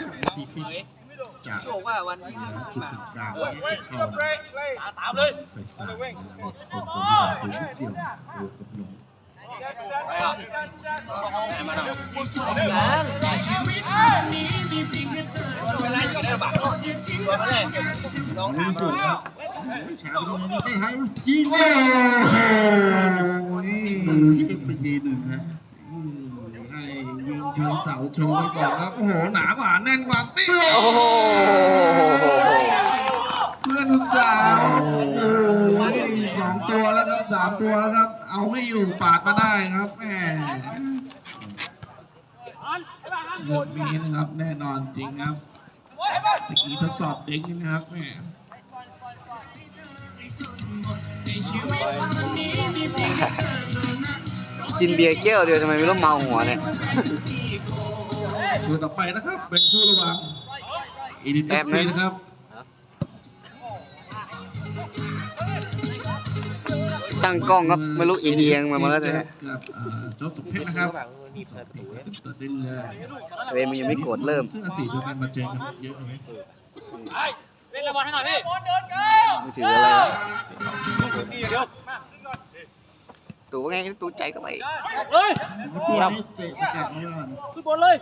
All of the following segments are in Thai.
จากที่ที่จากบอกว่าวันที่หนึ่งจุดมาถึงกางที่เข้าตามเลยใส่ใส่คนคนคนนิดเดียวโอ้กับลงไปอะมาหน่อยยังเวลาอยู่ได้บัตรตัวมาเลยลองถามสูดูงครับช้าไปตรงนี้ได้ให้ยิงโอ้โหยิงไปทีหนึ่งนะอืมให้ยิงเชิงเสาชว์ไปก่อนครับ โอ้โห หนากว่าแน่นกว่าปิ๊งโอ้โหเพื่อนอุตสาห์โอ้โหสองตัวแล้วครับสามตัวแล้วครับ เอาไม่อยู่ปาดมาได้ครับแหมลูกนี้นะครับ แน่นอนจริงครับตะกี้ทดสอบเด็กนี่นะครับแหม กินเบียร์แก้วเดียวทำไมไม่รู้เมาหัวเนี่ยตัวต่อไปนะครับ เป็นผู้ระวังอีดินเอฟซีนะครับตั้งกล้องครับไม่รู้เอียงๆมาหมดแล้วเจเนี่ยอกับเอ่อโจสเพชรนะครับตัดได้เลยเวรมันยังไม่กดเริ่มเสื้อสีเดียวกันมาเจอกันเยอะไหมเล่นระบอลให้หน่อยพี่มือถืออะไรวะ ตู่ว่าไงตู่ใจก็ไปเฮ้ยตัวนี้เตะสกัดมาก่อนขึ้นบนเลย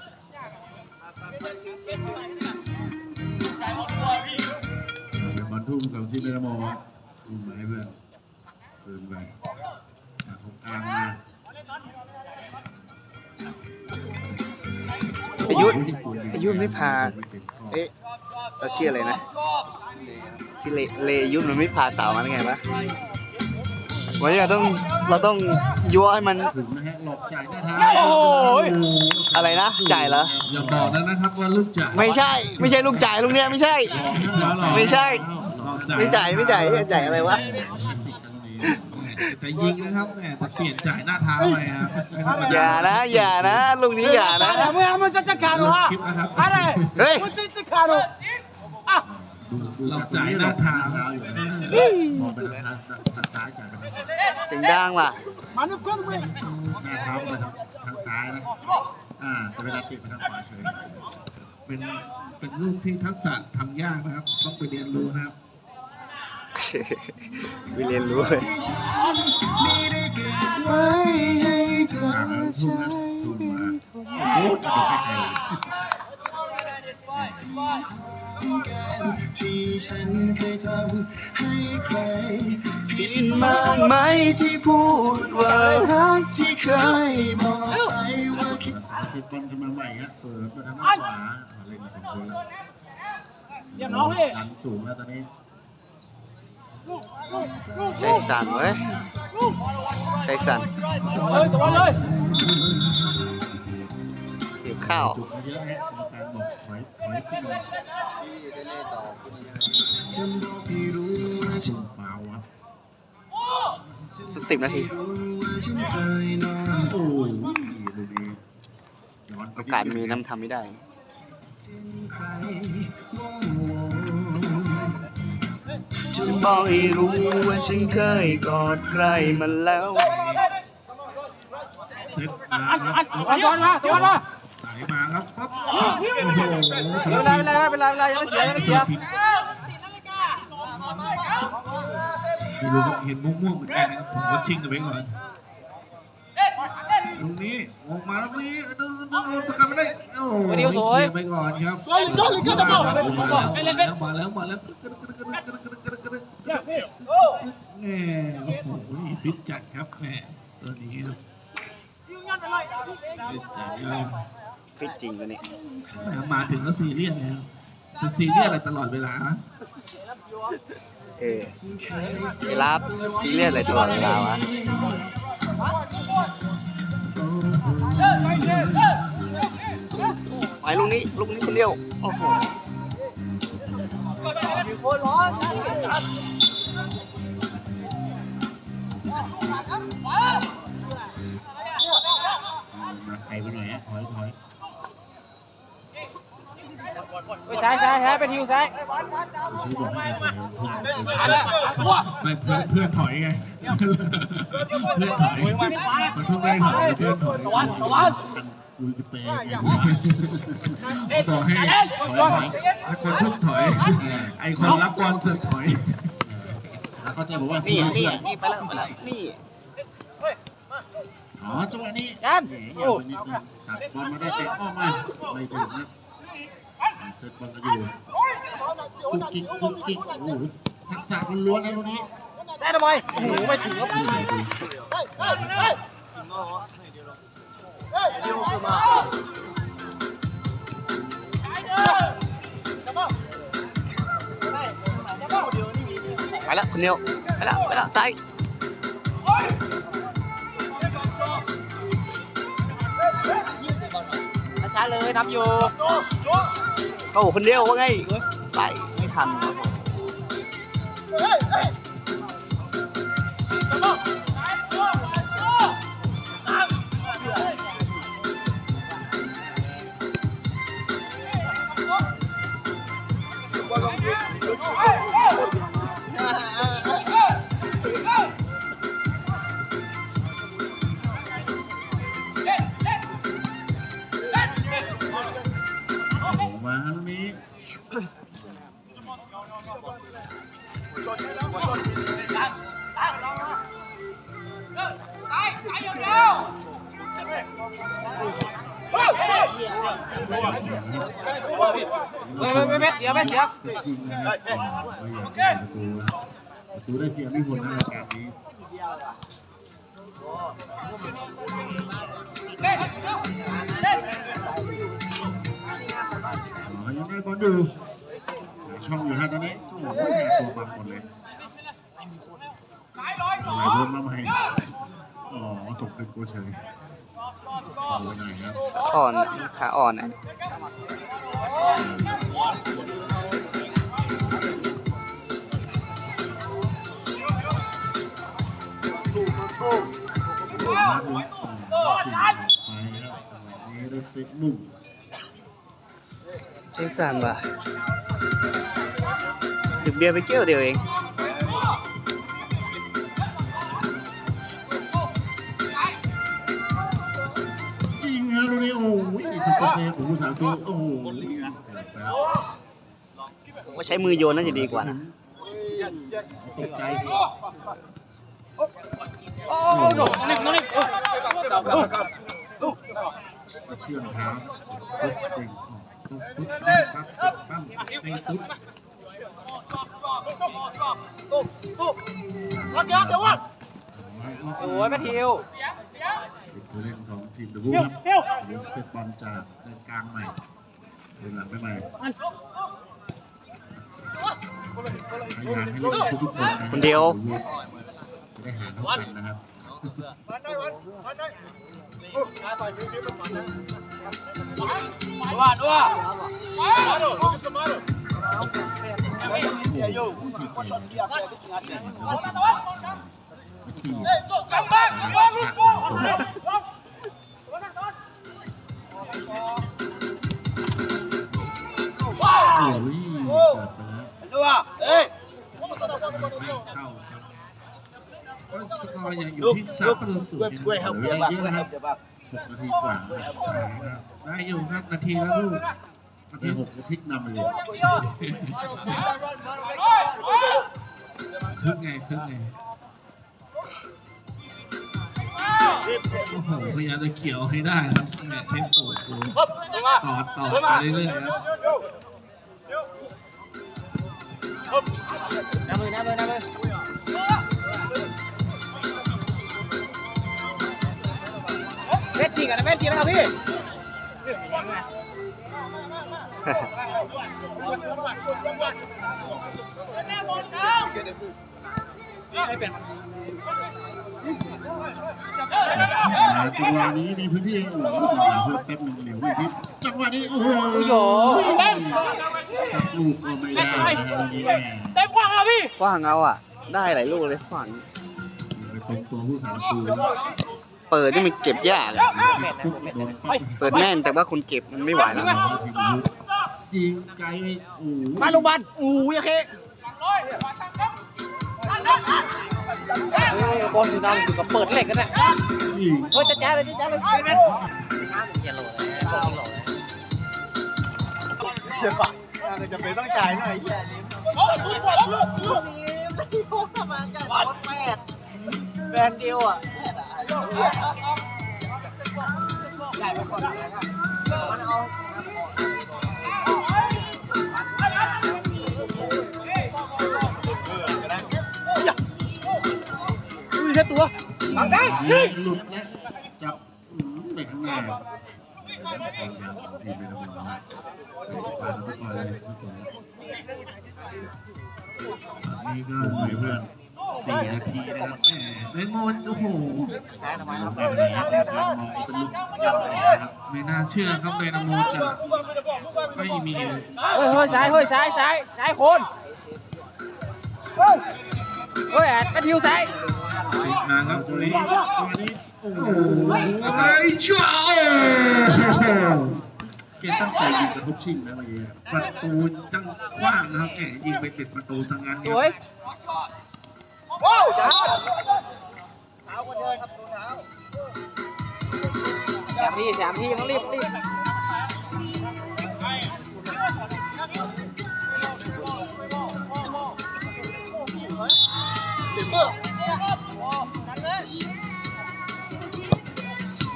บอลทุ่มกับที่เมรโมครับทุ่มมาให้เพื่อนเพื่อนไปจากตรงกลางมาอายุอายุไม่พา เอ๊ะเราชื่ออะไรนะชื่อเลเลยุทธมันไม่พาสาวมาได้ไงวะ วันนี้เราต้องเราต้องยั่วให้มัน ถึงนะฮะหลอกจ่ายหน้าทางโอ้โหอะไรนะจ่ายเหรอ อย่าบอกนะนะครับว่าลูกจ่ายไม่ใช่ ไม่ใช่ลูกจ่ายลูกเนี้ยไม่ใช่ไม่ใช่ไม่จ่ายไม่จ่ายจ่ายอะไรวะจะยิงนะครับแหมแต่เปลี่ยนจ่ายหน้าเท้าไปครับไม่ธรรมดอย่านะ อย่านะ ลูกนี้อย่านะเมื่อมันจะจะการหรอคลิปนะครับอะไรเฮ้ยมันจะจะการหรอ เราจ่ายหน้าทางอยู่นะมองไปทางทางซ้ายจ่ายไปทางขวาเสียงดังว่ะมันก็ไม่หน้าเท้าไปทางทางซ้ายนะอ่าแต่เวลาติดไปทางขวาเฉยเป็นเป็นลูกที่ทักษะทำยากนะครับต้องไปเรียนรู้นะครับไปเรียนรู้เลยอ่าแล้วทุ่มนะทุ่มมาโอ้โหจะเป็นใคร ที่ฉันเคยทำให้ใครผิดมากไหมที่พูดว่ารักที่เคยบอกไปว่าคิดสิบบอลกำลังใหม่ฮะเปิดไปทางขวาเล่นมาสองคนแล้วเยี่ยมน้องพี่ดันสูงแล้วตอนนี้ใจสั่นเว้ยใจสั่นเฮ้ยตัวเลย ข้าวจุดมาเยอะฮะกรรมการบอกถอยถอยขึ้นมาจนบอกพี่รู้ว่าฉัสุ่นมฟาวครับสักสิบนาทีรู้ว่าฉันเคยนอนโอ้ยดูดีย้อนไปโอกาสมีน้ำทำไม่ได้ใครโง่จะบอกให้รู้ว่าฉันเคยกอดใครมันแล้วเซตมาครับตัวย้อนมาตัวย้อนมา ไหลมาครับปั๊บโอ้โหเวลาเวลาเวลาเวลายังไม่เสียยังไม่เสียไม่รู้เห็นม่วงๆเหมือนกันนะครับผมก็ชิงกันไปก่อนตรงนี้ออกมาตรงนี้เดินเดินสกัดไม่ได้โอ้โหเคลียร์ไปก่อนครับก้อนก้อนก้อนตะบอกมาแล้วมาแล้วมาแล้วแหมโอ้โหฟิตจัดครับแหมตัวนี้ครับฟิตจัดครับ ฟิตจริงตัวนี้แหมมาถึงก็ซีเรียสแล้วจะซีเรียสอะไรตลอดเวลาเออเวลาซีเรียสอะไรตลอดเวลาวะไปลูกนี้ลูกนี้คนเดียวโอ้โหมาไกลไปหน่อยฮะถอยถอย ไปซ้ายซ้ายซ้ายไปทิวซ้ายชี้บอกให้ไกลทุ่มไม่เพื่อนเพื่อนถอยไงเพื่อนถอยมันเพิ่งได้ถอยเพื่อนถอยตะวันตะวันลุยไปเปย์ไงบอกให้ถอยถอยไอ้คนทุกถอยไอ้คนรับบอลเสือกถอยแล้วเข้าใจบอกว่านี่เพื่นี่อนนี่ไปแล้วไปแล้วนี่อ๋อจังหวะนี้กันโอ้นิดนึงตัดบอลมาได้เตะอ้อมมาไม่ถึงนะ เซตบอลกันอยู่กุ๊กกิ๊กกุ๊กกิ๊กโอ้โหทักษะล้วนๆนะลูกนี้ได้ทำไมโอ้โหไม่ถึงครับดูใหญ่ดูไปแล้วคนเดียวไปแล้วไปแล้วซ้าย ช้าเลยนับอยู่โอ้คนเดียวว่าไงใส่ไม่ทันครับผม ไม่ไม่ไม่เสียไม่เสียจริงนะครับไม่อยากได้ประตูได้เสียไม่ผลในรายการนี้อ๋อยังได้บอลอยู่ช่องอยู่ฮะตอนนี้โอ้โหหาตัวบังหมดเลยหมายโดนมาใหม่อ๋อส่งคืนโกเฉยเอาไปหน่อยครับอ่อนขาอ่อนอะ มาดูไปครับนี้รถติดมุ่งใช้สั่นว่ะดื่มเบียร์ไปเกี้ยวเดียวเองจริงฮะลูกนี้โอ้โหซุปเปอร์เซฟโอ้โหสามตัวโอ้โหว่าใช้มือโยนน่าจะดีกว่านะตกใจ เชื่อมเท้าปุ๊บเต่งปั๊บปั๊บปั๊บเต็งตุ๊บโอ้ยแมทธิวเป็นผู้เล่นของทีมเดอะบูครับเลี้ยงเซตบอลจากเลนกลางใหม่เลนหลังไปใหม่พยายามให้เล่นทุกๆคนคนเดียวจะได้หาเท่ากันนะครับ ว่าด้วยเสียอยู่สี่กัม บ้างกัมบ้างลูกบอลโอ้ยเกิดไปแล้วด้วยเอ้ยไม่เข้าครับก็สกอร์ยังอยู่ที่สามประตูศูนย์เหลืออีกเยอะนะครับหกนาทีกว่านะครับได้อยู่ครับนาทีละลูกนาได้ทีหกนาทีนำไปเลยครึ่งไงครึ่งไงโอ้โหพยายามจะเกี่ยวให้ได้ครับเนี่ยเทมโปกูต่อต่อไปเรื่อยๆครับน้ำมือน้ำมือน้ำมือ เม็ดจริงอะเม็ดจริงนะครับพี่มาจังหวะนี้มีพื้นที่โอ้โหเพิ่มแป๊บหนึงเหลียวไม่พิษจังหวะนี้โอ้โหสักลูกก็ไม่ได้นะครับตรงนี้แม่เต็มกว้างแล้วพี่ขว้างเอาอะ ได้หลายลูกเลยขว้างไปตรงตัวผู้สามตูนะ เปิดนี่มันเก็บยากอะปุ๊บโดนปั๊บเปิดแม่นแต่ว่าคนเก็บมันไม่ไหวแล้ว ยิงไกลไปโอ้โหมาลูกบอลอู้ยโอเคเฮ้ยบอลอยู่นำอยู่กับเปิดเหล็กกันเนี่ยยิงเฮ้ยจะแจ้เลยจะแจ้เลยเป็นเป็นเกียร์โหลเลยโหลโหลเลยจะเป็นต้องจ่ายหน่อยแบรนด์เดียวอะใหญ่ไปก่ อุ้ยแค่ตัวหลังได้หลุดและจับอืมไปข้างหน้าทีมไปทำงานไปทำงานไปทุกคนเลยไม่สนนี่ก็ลงไปเพื่อน สี่นาทีนะครับแหมเป็นโมนโอ้โหใช้ทำไมลเรางไปเลยครับมองเป็นลูกยอดเลยนะครับไม่น่าเชื่อครับเดนาโมจะไม่มีเฮ้ยเฮ้ยซ้ายเฮ้ยซ้ายซ้ายซ้ายคนเฮ้ยเฮ้ยแอดกระทิวซ้ายติดมาครับตรงนี้ตัวนี้โอ้โหโอ้ยช่วเกตั้งใจยิงกระทบชิงนะเมื่อกี้ประตูจังกว้างนะครับแหมยิงไปติดประตูสังงันสครั บวยว้าวจ้าสามทีสามทีต้องรีบรีบ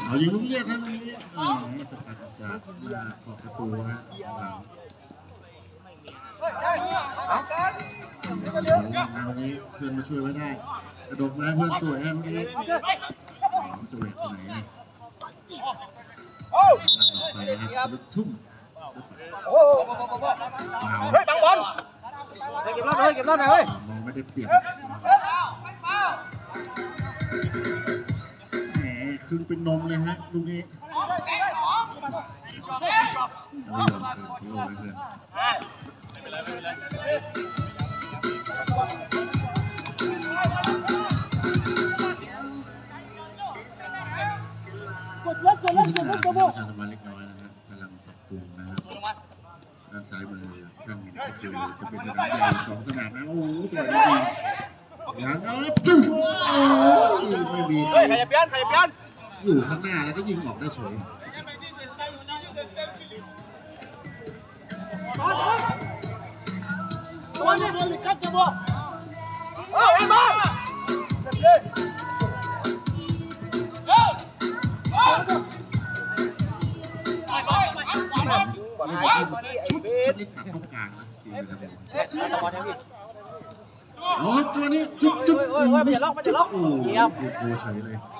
เอายิงลูกเลียดนะตรงนี้อ่าสกัดจากหน้าขอบประตูนะหลัง ตรงนี้เพื่อนมาช่วยไว้ได้กระดกมาเพื่อนสวยนะเมื่อกี้จะเวกไหนเนี่ยไปนะครับลุกทุ่มเฮ้ยบังบอลเฮ้ยเก็บรอบเลยเก็บรอบหน่อยเฮ้ยมองไม่ได้เปลี่ยนแหมครึ่งเป็นนมเลยฮะลูกนี้ โลเลยเพื่อนนี่คือการประชาสัมพันธ์เล็กน้อยนะครับกำลังปรับปรุงนะครับด้านซ้ายมือท่านเห็นก็คือจะเป็นสนามใหญ่สองสนามนะโอ้โหตัวนี้ดีอย่างเอาแล้วปุ๊บโอ้ยไม่มีใครเปลี่ยนใครเปลี่ยนอยู่ข้างหน้าแล้วก็ยิงออกได้เฉย ตัวนี้ตัวนี้กัดจะบ่เอ้าไอ้บ้าไม่ได้ชุดชุดนี้ตัดเข้ากลางนะทีมนะครับอ๋อตัวนี้จุ๊บจุ๊บเฮ้ยเฮ้ยมันจะล็อกมันจะล็อกโอ้โหเยี่ยมโอ้โหเฉยเลยนี่จังห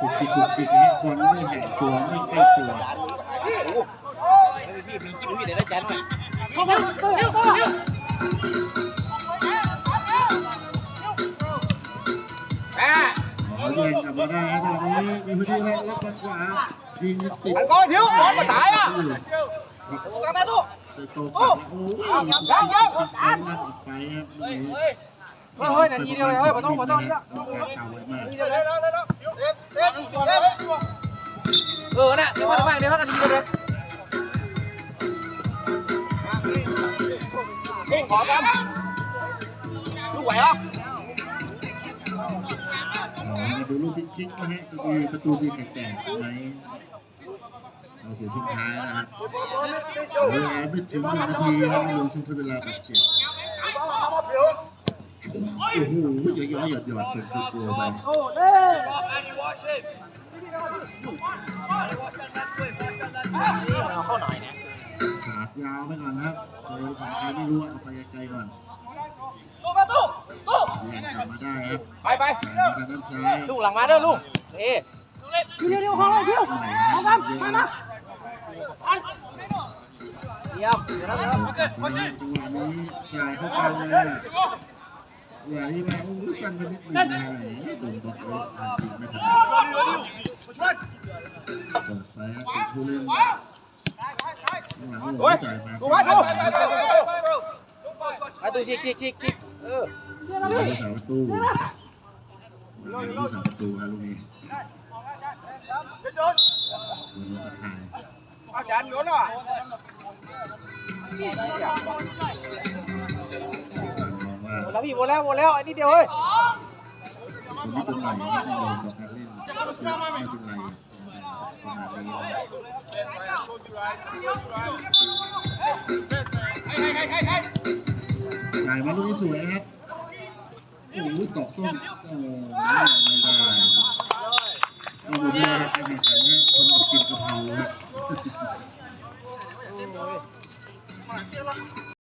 กุกคิกคุกคิกให้บอลไม่แห่งตัวไม่ใกล้ตัวพี่มีคิดพี่เดี๋ยวได้แจ้งหน่อยอ๋อแย่งกลับมาได้นะตอนนี้มีพื้นที่ล็อกล็อกบอลขวายิงติดมันก็เที่ยวบอลมาตายอะกลับมาตู้โตกลับโอ้ยยังยังยังนั่นออกไปครับนี่เฮ้ยเฮ้ยนาทีเดียวเลยเฮ้ยไม่ต้องไม่ต้องนี่ละ ออน่ะเดี๋ยวมาทำไมเดี๋ยวนาทีเดียวเลยขอกันลูกไหวอะอ๋อมาดูลูกคิกๆนะฮะจะมีประตูมีแตกๆไหมเราสู่ช่วงท้ายนะครับเวลาไม่ถึงหนึ่งนาทีครับลงช่วงทดเวลาบาดเจ็บโอ้โหย้อยๆหยอดหยอดๆเสร็จคือกลัวไป เอาเข้าหน่อยนะสาดยาวไปก่อนนะครับเจอของใครไม่รู้เอาไปไกลๆก่อนตู้มาตู้ตู้แย่งกลับมาได้ครับไปไปจ่ายมาทางด้านซ้ายลูกหลังมาเด้อลูกเอ๊ะเร็วเร็วเข้าเร็วเอากันมานะเยี่ยมเดี๋ยวนะเดี๋ยวนะจังหวะนี้จ่ายเข้าไปเลย ปนิดนึงนะโดนบล็อกไว้ทางทีมไม่ทันเปิดไปครับเป็นผู้เล่นข้างหลังหัวจ่ายมา ดูไว้ดูไอ้ตู้ชิกชิกชิกชิกเออ ผู้สาประตูผู้สาประตูครับลูกนี้โดนตะข่าย อาจารย์โยนอ่ะ มองว่า แล้พี่วนแล้ววนแล้วไอ้นี่เดียวเฮ้ยคุณวิจุนัยไม่ได้ลงกัการเล่นวิจุนัยประมาณนี้จ่ายมลูกนี้สวยนะครับโอ้โหตอกส้มโอ้ไม่ได้เอาบุญมาไรับการแข่งขันนะคนกินกะเพราครับ